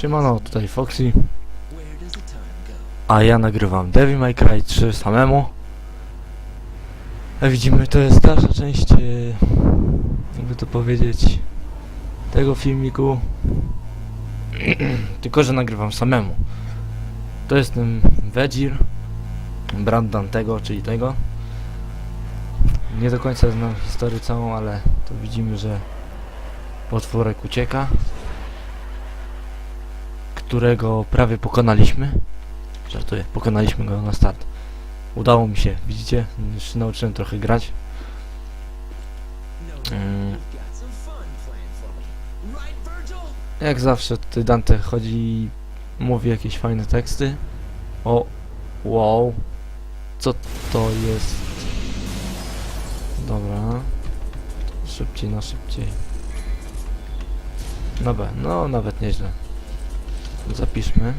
Siemano, tutaj Foxy. A ja nagrywam Devil May Cry 3 samemu. Jak widzimy, to jest dalsza część, e, jakby to powiedzieć, tego filmiku. Tylko, że nagrywam samemu. To jest ten Vegir, brat Dantego, czyli tego. Nie do końca znam historię całą, ale to widzimy, że potworek ucieka którego prawie pokonaliśmy. Żartuję, pokonaliśmy go na start. Udało mi się, widzicie? Już nauczyłem trochę grać. Mm, jak zawsze tutaj Dante chodzi i mówi jakieś fajne teksty. O, wow. Co to jest? Dobra. Szybciej, no szybciej. No no nawet nieźle. Zapiszmy.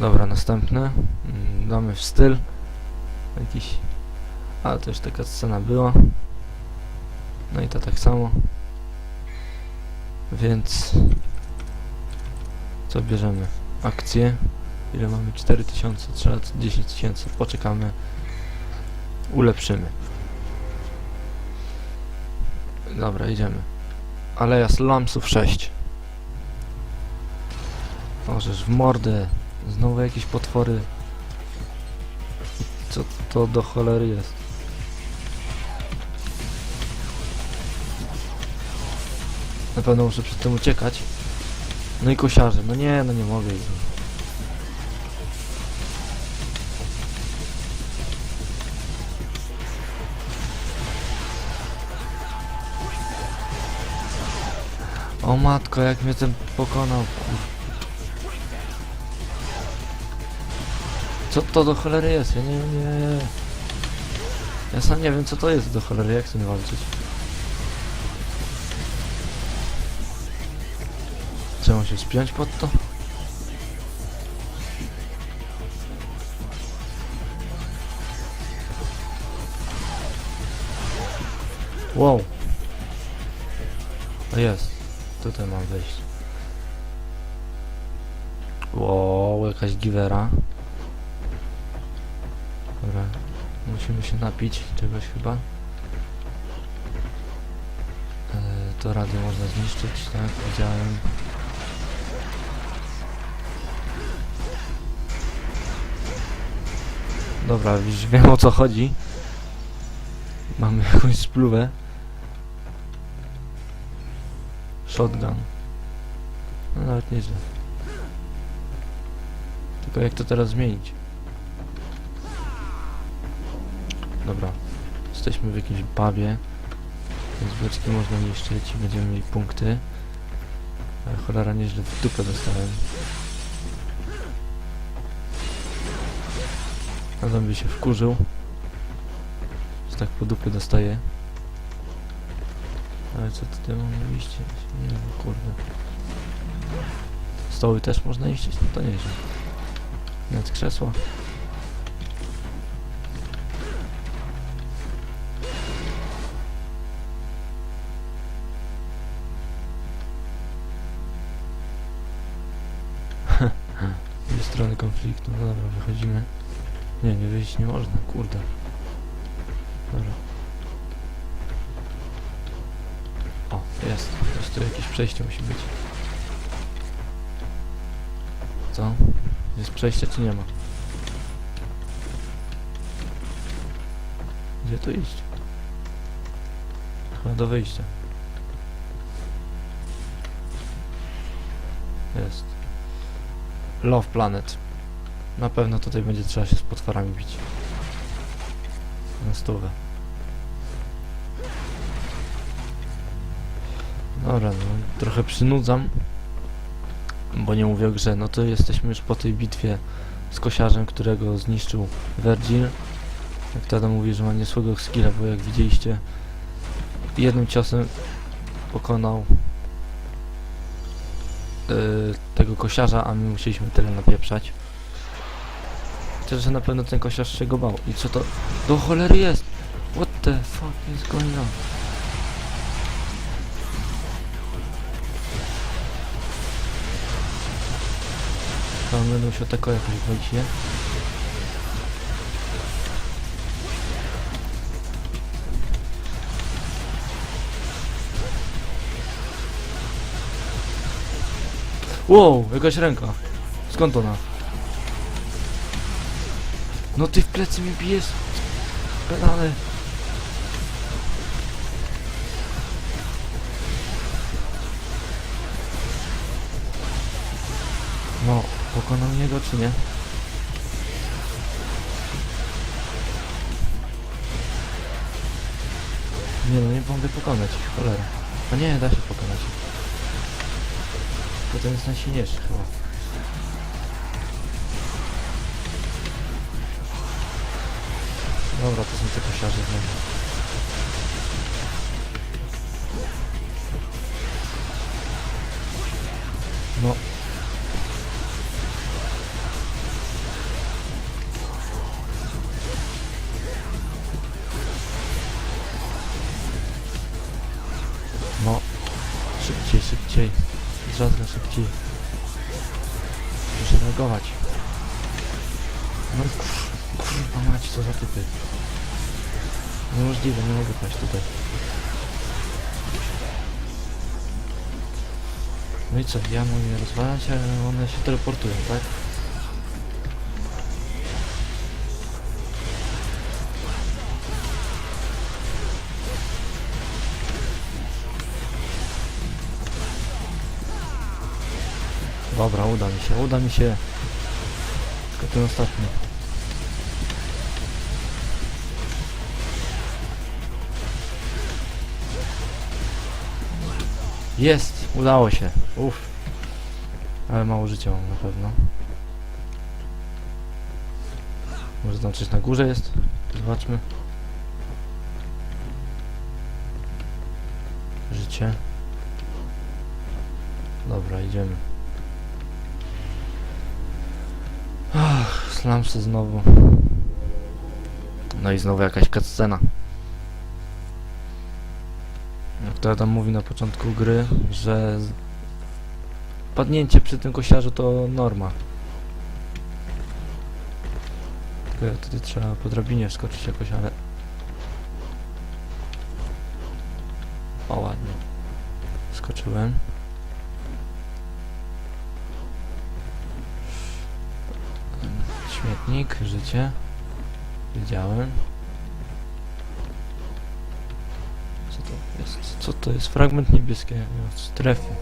Dobra, następne. Mm, Damy w styl. Jakiś. Ale to już taka scena była. No i to tak samo. Więc. Co bierzemy? Akcje. Ile mamy? 4000, trzeba 10 tysięcy. Poczekamy. Ulepszymy. Dobra, idziemy. Aleja Slumsów 6. Możesz w mordę. Znowu jakieś potwory. Co to do cholery jest? Na pewno muszę przed tym uciekać. No i kosiarze. No nie, no nie mogę ich. Matko, jak mnie ten pokonał. kur- Co to do cholery jest? Ja nie, nie. Ja sam nie wiem co to jest do cholery, jak z tym walczyć. Trzeba się spiąć pod to? Wow. O jest. Tutaj mam wejść. Wow, jakaś givera. Dobra. Musimy się napić czegoś chyba. E, to radio można zniszczyć, tak? Widziałem. Dobra, już wiem o co chodzi. Mamy jakąś spluwę. Shotgun. No nawet nieźle. Tylko jak to teraz zmienić? Dobra. Jesteśmy w jakimś pubie. Więc beczki można niszczyć i będziemy mieli punkty. Ale cholera nieźle w dupę dostałem. Adam by się wkurzył. Że tak po dupy dostaje. Ale co tutaj mamy iść? Wiem, kurde. Stoły też można iść? No to nieźle. Nawet krzesła. Dwie strony konfliktu. No dobra, wychodzimy. Nie, nie wyjść nie można, kurde. Dobra. Jest. Jest tu jakieś przejście musi być. Co? Jest przejście czy nie ma? Gdzie tu iść? Chyba do wyjścia. Jest. Love Planet. Na pewno tutaj będzie trzeba się z potworami bić. Na stówę. Dobra, no trochę przynudzam. Bo nie mówię o grze. No to jesteśmy już po tej bitwie z kosiarzem, którego zniszczył Virgil. Jak tata mówi, że ma niesłego skilla, bo jak widzieliście jednym ciosem pokonał yy, tego kosiarza, a my musieliśmy tyle napieprzać. Chociaż że na pewno ten kosiarz się go bał. I co to do cholery jest? What the fuck is going on? Tam będę musiał tako jakoś wejść, nie? Wow, jakaś ręka. Skąd ona? No ty w plecy mi bijesz. Pedale. No, pokonał niego czy nie? Nie no, nie mogę pokonać, cholera. A nie, da się pokonać. To ten jest najsilniejszy chyba. Dobra, to są te kosiarze znowu. No. No. Drzazga szybciej. Muszę reagować. No kur- kurwa mać, co za typy. Niemożliwe, nie mogę paść tutaj. No i co, ja mogę rozwalać, ale one się teleportują, tak? Dobra, uda mi się, uda mi się. Tylko ten ostatni. Jest! Udało się. Uff. Ale mało życia mam na pewno. Może coś na górze jest? Zobaczmy. Życie. Dobra, idziemy. Ach, slamsy znowu. No i znowu jakaś cutscena. Która tam mówi na początku gry, że padnięcie przy tym kosiarzu to norma. Tylko tutaj trzeba po drabinie wskoczyć jakoś, ale... O, ładnie. Skoczyłem. Śmietnik, życie. Wiedziałem. Co to jest? Co to jest? Fragment niebieskiej strefy.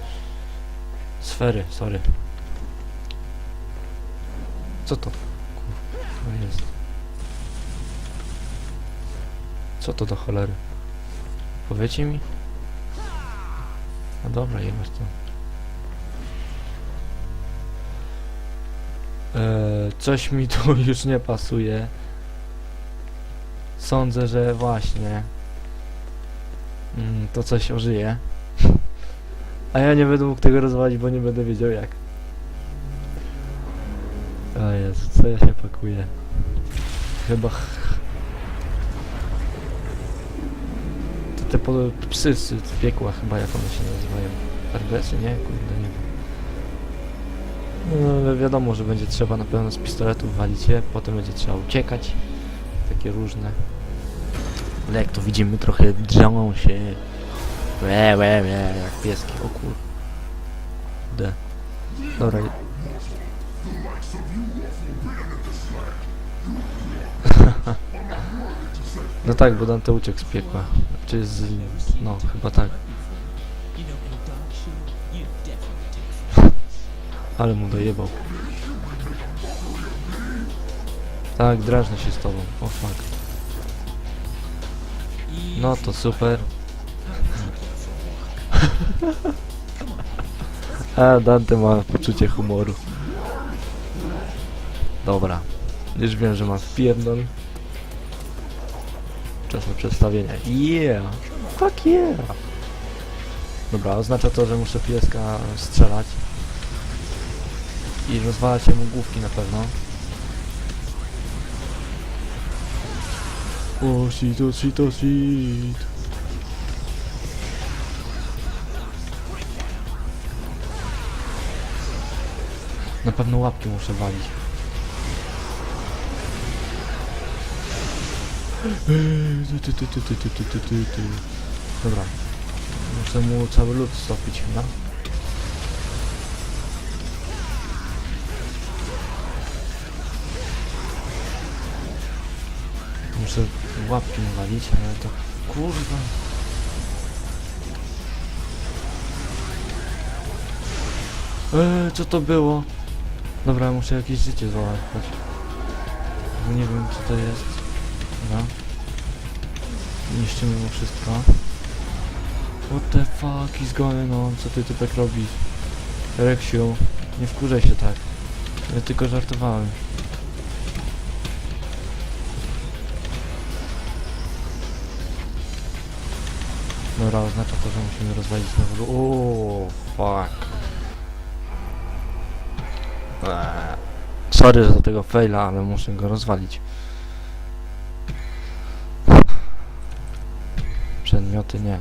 Sfery, sorry. Co to? Kurwa jest. Co to do cholery? Powiecie mi? No dobra, jebać to. Coś mi tu już nie pasuje. Sądzę, że właśnie mm, to coś ożyje. A ja nie będę mógł tego rozwalić, bo nie będę wiedział jak. O Jezu, co ja się pakuję? Chyba... ch- To te psy z piekła chyba, jak one się nazywają. RBS-y, nie? Kurde, nie wiem. No, wiadomo, że będzie trzeba na pewno z pistoletów walić je, potem będzie trzeba uciekać. Takie różne. Ale jak to widzimy, trochę drzą się. Łe, łe, łe, jak pieski, o kurde. Dobra. No tak, bo Dante uciekł z piekła. Czy z... no, chyba tak. Ale mu dojebał. Tak, drażnię się z tobą. O fuck. No to super. A, Dante ma poczucie humoru. Dobra. Już wiem, że ma wpierdol. Czas na przedstawienie. Yeah! Fuck yeah! Dobra, oznacza to, że muszę pieska strzelać i rozwalacie mu główki na pewno. O, shit, o, shit, o, shit. Na pewno łapki muszę walić. Dobra. Muszę mu cały lód stopić chyba. Muszę łapki walić, ale to kurwa. Eee, co to było? Dobra, muszę jakieś życie załatwiać. Nie wiem co to jest. Dobra. Niszczymy mu wszystko. What the fuck is going on? Co ty typek robisz? Reksiu, nie wkurzaj się tak. Ja tylko żartowałem. Dobra, oznacza to, że musimy rozwalić nowego... Ooo, fuck. Eee. Sorry za tego faila, ale muszę go rozwalić. Przedmioty nie.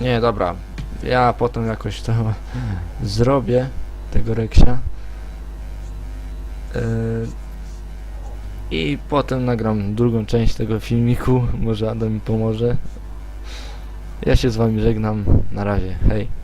Nie, dobra. Ja potem jakoś to zrobię, tego reksia. Yy, I potem nagram drugą część tego filmiku. Może Adam mi pomoże. Ja się z wami żegnam. Na razie. Hej.